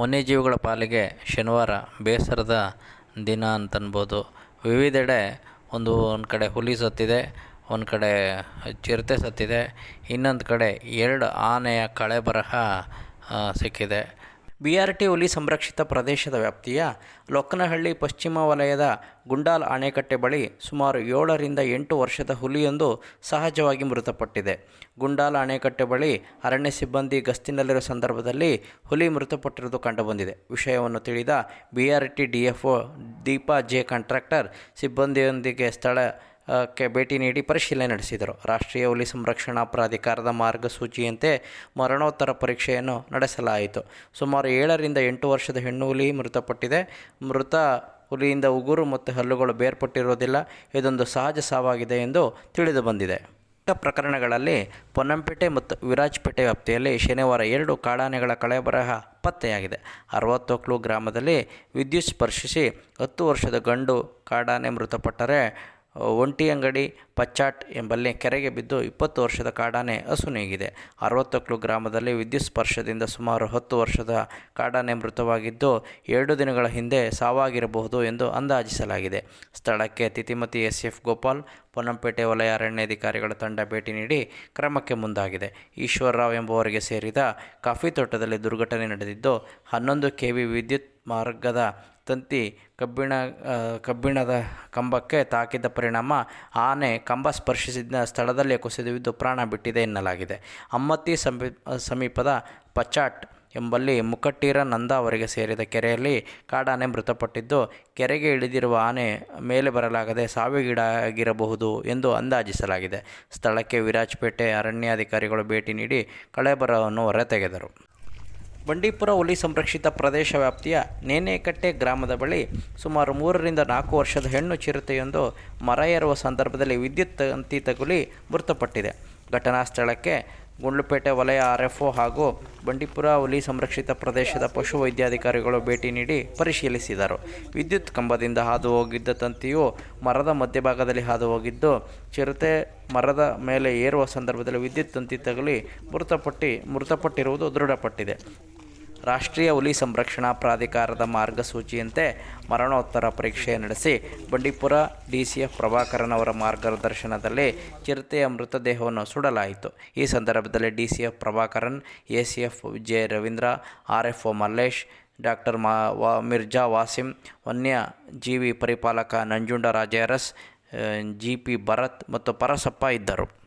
ವನ್ಯಜೀವಿಗಳ ಪಾಲಿಗೆ ಶನಿವಾರ ಬೇಸರದ ದಿನ ಅಂತನ್ಬೋದು. ವಿವಿಧೆಡೆ ಒಂದು ಒಂದು ಕಡೆ ಹುಲಿ ಸತ್ತಿದೆ, ಒಂದು ಕಡೆ ಚಿರತೆ ಸತ್ತಿದೆ, ಇನ್ನೊಂದು ಕಡೆ ಎರಡು ಆನೆಯ ಕಳೇಬರಹ ಸಿಕ್ಕಿದೆ. ಬಿ ಆರ್ ಟಿ ಹುಲಿ ಸಂರಕ್ಷಿತ ಪ್ರದೇಶದ ವ್ಯಾಪ್ತಿಯ ಲೊಕ್ಕನಹಳ್ಳಿ ಪಶ್ಚಿಮ ವಲಯದ ಗುಂಡಾಲ್ ಅಣೆಕಟ್ಟೆ ಬಳಿ ಸುಮಾರು ಏಳರಿಂದ ಎಂಟು ವರ್ಷದ ಹುಲಿಯೊಂದು ಸಹಜವಾಗಿ ಮೃತಪಟ್ಟಿದೆ. ಗುಂಡಾಲ್ ಅಣೆಕಟ್ಟೆ ಬಳಿ ಅರಣ್ಯ ಸಿಬ್ಬಂದಿ ಗಸ್ತಿನಲ್ಲಿರುವ ಸಂದರ್ಭದಲ್ಲಿ ಹುಲಿ ಮೃತಪಟ್ಟಿರುವುದು ಕಂಡುಬಂದಿದೆ. ವಿಷಯವನ್ನು ತಿಳಿದ B R T D F O Deepa J contractor, ಸಿಬ್ಬಂದಿಯೊಂದಿಗೆ ಸ್ಥಳ ಕ್ಕೆ ಭೇಟಿ ನೀಡಿ ಪರಿಶೀಲನೆ ನಡೆಸಿದರು. ರಾಷ್ಟ್ರೀಯ ಹುಲಿ ಸಂರಕ್ಷಣಾ ಪ್ರಾಧಿಕಾರದ ಮಾರ್ಗಸೂಚಿಯಂತೆ ಮರಣೋತ್ತರ ಪರೀಕ್ಷೆಯನ್ನು ನಡೆಸಲಾಯಿತು. ಸುಮಾರು ಏಳರಿಂದ ಎಂಟು ವರ್ಷದ ಹೆಣ್ಣು ಹುಲಿ ಮೃತಪಟ್ಟಿದೆ. ಮೃತ ಹುಲಿಯಿಂದ ಉಗುರು ಮತ್ತು ಹಲ್ಲುಗಳು ಬೇರ್ಪಟ್ಟಿರುವುದಿಲ್ಲ. ಇದೊಂದು ಸಹಜ ಸಾವಾಗಿದೆ ಎಂದು ತಿಳಿದು ಬಂದಿದೆ. ಪ್ರಕರಣಗಳಲ್ಲಿ ಪೊನ್ನಂಪೇಟೆ ಮತ್ತು ವಿರಾಜ್ಪೇಟೆ ವ್ಯಾಪ್ತಿಯಲ್ಲಿ ಶನಿವಾರ ಎರಡು ಕಾಡಾನೆಗಳ ಕಳೆಬರಹ ಪತ್ತೆಯಾಗಿದೆ. ಅರವತ್ತೊಕ್ಲು ಗ್ರಾಮದಲ್ಲಿ ವಿದ್ಯುತ್ ಸ್ಪರ್ಶಿಸಿ ಹತ್ತು ವರ್ಷದ ಗಂಡು ಕಾಡಾನೆ ಮೃತಪಟ್ಟರೆ ಒಂಟಿಯಂಗಡಿ ಪಚ್ಚಾಟ್ ಎಂಬಲ್ಲಿ ಕೆರೆಗೆ ಬಿದ್ದು ಇಪ್ಪತ್ತು ವರ್ಷದ ಕಾಡಾನೆ ಅಸುನೀಗಿದೆ. ಅರವತ್ತೊಕ್ಲು ಗ್ರಾಮದಲ್ಲಿ ವಿದ್ಯುತ್ ಸ್ಪರ್ಶದಿಂದ ಸುಮಾರು ಹತ್ತು ವರ್ಷದ ಕಾಡಾನೆ ಮೃತವಾಗಿದ್ದು, ಎರಡು ದಿನಗಳ ಹಿಂದೆ ಸಾವಾಗಿರಬಹುದು ಎಂದು ಅಂದಾಜಿಸಲಾಗಿದೆ. ಸ್ಥಳಕ್ಕೆ ತಿತಿಮತಿ ಎಸ್ ಎಫ್ ಗೋಪಾಲ್, ಪೊನ್ನಂಪೇಟೆ ವಲಯ ಅರಣ್ಯಾಧಿಕಾರಿಗಳ ತಂಡ ಭೇಟಿ ನೀಡಿ ಕ್ರಮಕ್ಕೆ ಮುಂದಾಗಿದೆ. ಈಶ್ವರರಾವ್ ಎಂಬುವರಿಗೆ ಸೇರಿದ ಕಾಫಿ ತೋಟದಲ್ಲಿ ದುರ್ಘಟನೆ ನಡೆದಿದ್ದು, ಹನ್ನೊಂದು ಕೆ ವಿ ವಿದ್ಯುತ್ ಮಾರ್ಗದ ತಂತಿ ಕಬ್ಬಿಣ ಕಬ್ಬಿಣದ ಕಂಬಕ್ಕೆ ತಾಕಿದ ಪರಿಣಾಮ ಆನೆ ಕಂಬ ಸ್ಪರ್ಶಿಸಿದ ಸ್ಥಳದಲ್ಲೇ ಕುಸಿದು ಬಿದ್ದು ಪ್ರಾಣ ಬಿಟ್ಟಿದೆ ಎನ್ನಲಾಗಿದೆ. ಅಮ್ಮತ್ತಿ ಸಮೀ, ಸಮೀಪದ ಪಚಾಟ್ ಎಂಬಲ್ಲಿ ಮುಕಟ್ಟೀರ ನಂದ ಅವರಿಗೆ ಸೇರಿದ ಕೆರೆಯಲ್ಲಿ ಕಾಡಾನೆ ಮೃತಪಟ್ಟಿದ್ದು, ಕೆರೆಗೆ ಇಳಿದಿರುವ ಆನೆ ಮೇಲೆ ಬರಲಾಗದೆ ಸಾವಿಗೀಡಾಗಿರಬಹುದು ಎಂದು ಅಂದಾಜಿಸಲಾಗಿದೆ. ಸ್ಥಳಕ್ಕೆ ವಿರಾಜಪೇಟೆ ಅರಣ್ಯಾಧಿಕಾರಿಗಳು ಭೇಟಿ ನೀಡಿ ಕಳೆಬರವನ್ನು ಹೊರತೆಗೆದರು. ಬಂಡೀಪುರ ಹುಲಿ ಸಂರಕ್ಷಿತ ಪ್ರದೇಶ ವ್ಯಾಪ್ತಿಯ ನೇನೇಕಟ್ಟೆ ಗ್ರಾಮದ ಬಳಿ ಸುಮಾರು ಮೂರರಿಂದ ನಾಲ್ಕು ವರ್ಷದ ಹೆಣ್ಣು ಚಿರತೆಯೊಂದು ಮರ ಏರುವ ಸಂದರ್ಭದಲ್ಲಿ ವಿದ್ಯುತ್ ತಂತಿ ತಗುಲಿ ಮೃತಪಟ್ಟಿದೆ. ಘಟನಾ ಸ್ಥಳಕ್ಕೆ ಗುಂಡ್ಲುಪೇಟೆ ವಲಯ ಆರ್ ಎಫ್ ಒ ಹಾಗೂ ಬಂಡೀಪುರ ಹುಲಿ ಸಂರಕ್ಷಿತ ಪ್ರದೇಶದ ಪಶು ವೈದ್ಯಾಧಿಕಾರಿಗಳು ಭೇಟಿ ನೀಡಿ ಪರಿಶೀಲಿಸಿದರು. ವಿದ್ಯುತ್ ಕಂಬದಿಂದ ಹಾದು ಹೋಗಿದ್ದ ತಂತಿಯು ಮರದ ಮಧ್ಯಭಾಗದಲ್ಲಿ ಹಾದು ಹೋಗಿದ್ದು ಚಿರತೆ ಮರದ ಮೇಲೆ ಏರುವ ಸಂದರ್ಭದಲ್ಲಿ ವಿದ್ಯುತ್ ತಂತಿ ತಗುಲಿ ಮೃತಪಟ್ಟು, ಮೃತಪಟ್ಟಿರುವುದು ದೃಢಪಟ್ಟಿದೆ. ರಾಷ್ಟ್ರೀಯ ಹುಲಿ ಸಂರಕ್ಷಣಾ ಪ್ರಾಧಿಕಾರದ ಮಾರ್ಗಸೂಚಿಯಂತೆ ಮರಣೋತ್ತರ ಪರೀಕ್ಷೆ ನಡೆಸಿ ಬಂಡೀಪುರ ಡಿ ಪ್ರಭಾಕರನ್ ಅವರ ಮಾರ್ಗದರ್ಶನದಲ್ಲಿ ಚಿರತೆಯ ಮೃತದೇಹವನ್ನು ಸುಡಲಾಯಿತು. ಈ ಸಂದರ್ಭದಲ್ಲಿ D Prabhakaran A C J Ravindra R F O Mallesh, doctor ಮಾ, ವಾ, ಮಿರ್ಜಾ ವಾಸಿಂ ವನ್ಯ ಜೀವಿ ಪರಿಪಾಲಕ ನಂಜುಂಡ ರಾಜೇರಸ್ ಜಿ ಪಿ ಭರತ್ ಮತ್ತು ಪರಸಪ್ಪ ಇದ್ದರು.